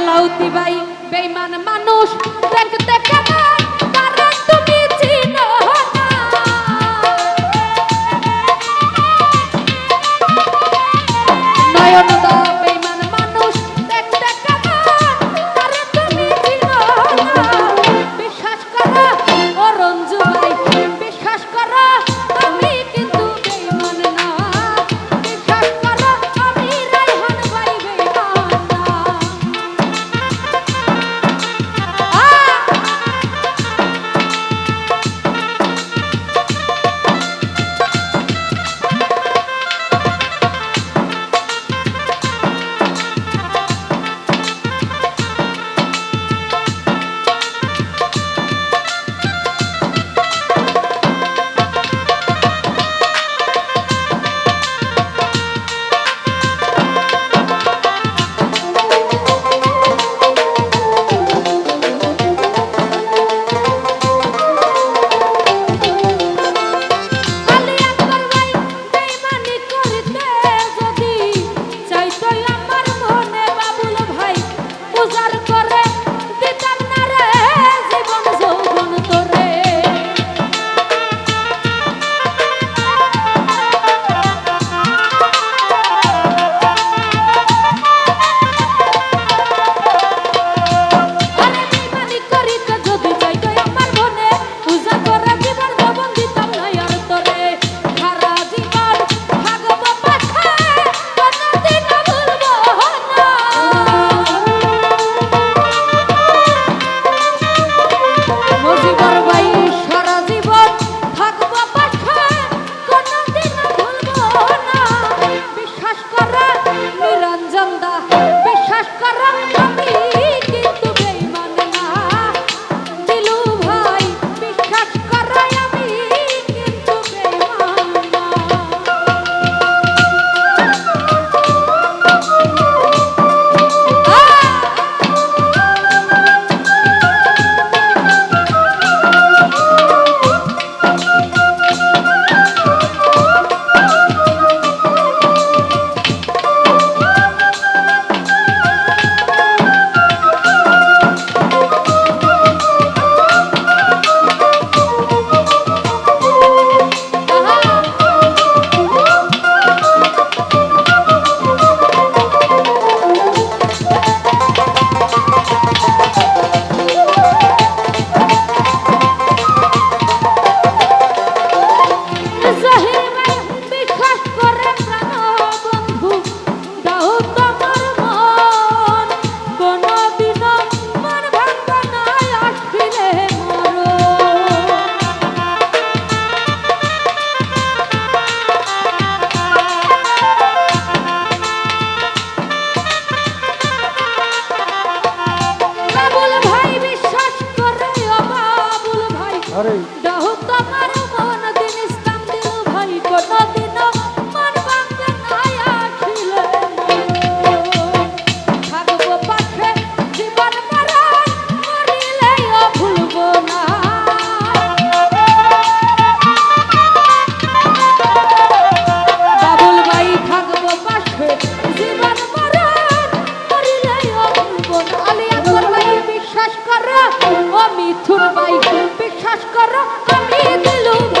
কলাউতি ভাই বেইমান মানুষ দেখতে কেমন নয়ন দাও Olha aí. É ও মিথুন ভাই বিশ্বাস করো আমি দিলুম।